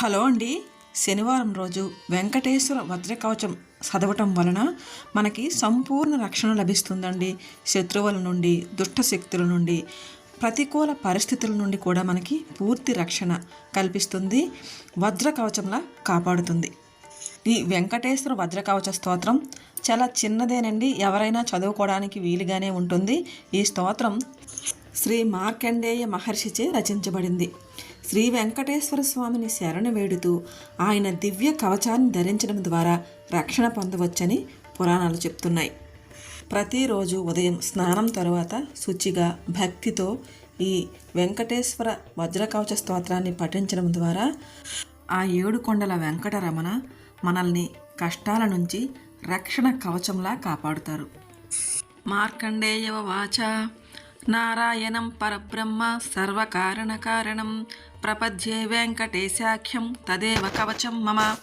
Hello అండి. శనివారం రోజు వెంకటేశ్వర వజ్రకవచం చదవటం వలన మనకి సంపూర్ణ రక్షణ లభిస్తుందండి. శత్రువుల నుండి దుష్ట శక్తుల నుండి ప్రతికూల పరిస్థితుల నుండి కూడా మనకి పూర్తి రక్షణ కల్పిస్తుంది. వజ్రకవచంలా కాపాడుతుంది. ఈ వెంకటేశ్వర వజ్రకవచ స్తోత్రం చాలా చిన్నదేనండి. ఎవరైనా చదువుకోవడానికి వీలుగానే ఉంటుంది. ఈ స్తోత్రం శ్రీ మార్కండేయ మహర్షిచే రచించబడింది. శ్రీ వెంకటేశ్వర స్వామిని శరణు వేడుతూ ఆయన దివ్య కవచాన్ని ధరించడం ద్వారా రక్షణ పొందవచ్చని పురాణాలు చెప్తున్నాయి. ప్రతిరోజు ఉదయం స్నానం తరువాత శుచిగా భక్తితో ఈ వెంకటేశ్వర వజ్రకవచ స్తోత్రాన్ని పఠించడం ద్వారా ఆ ఏడు కొండల వెంకటరమణ మనల్ని కష్టాల నుంచి రక్షణ కవచంలా కాపాడుతారు. మార్కండేయవ వాచ నారాయణం పరబ్రహ్మ సర్వకారణకారణం. ప్రపద్యే వెంకటేశాఖ్యం తదేవ కవచం మమ.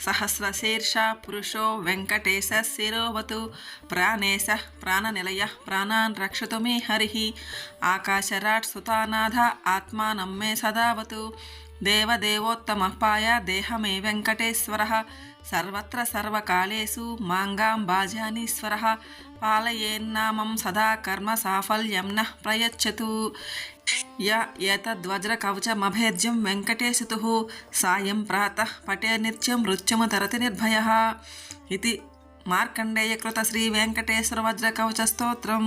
సహస్రశీర్ష పురుషో వెంకటేశ శిరోవతు. ప్రాణేశ ప్రాణనిలయ ప్రాణాన్ రక్షతు మే హరి. ఆకాశరాట్ సుతానాథ ఆత్మానం మే సదావతు. దేవదేవోత్తమపాయ దేహమే వెంకటేశ్వర. సర్వత్ర సర్వకాలేషు మాంగాం బాజానీశ్వర పాలయేన్నామం సదా కర్మ సాఫల్యం న ప్రయచ్చతు. య ఏతద్వజ్రకవచమభేద్యం వెంకటేశతు. సాయం ప్రాతః పటే నిత్యం మృత్యుము తరతి నిర్భయ. ఇది మార్కండేయకృత శ్రీ వెంకటేశ్వర వజ్రకవచ స్తోత్రం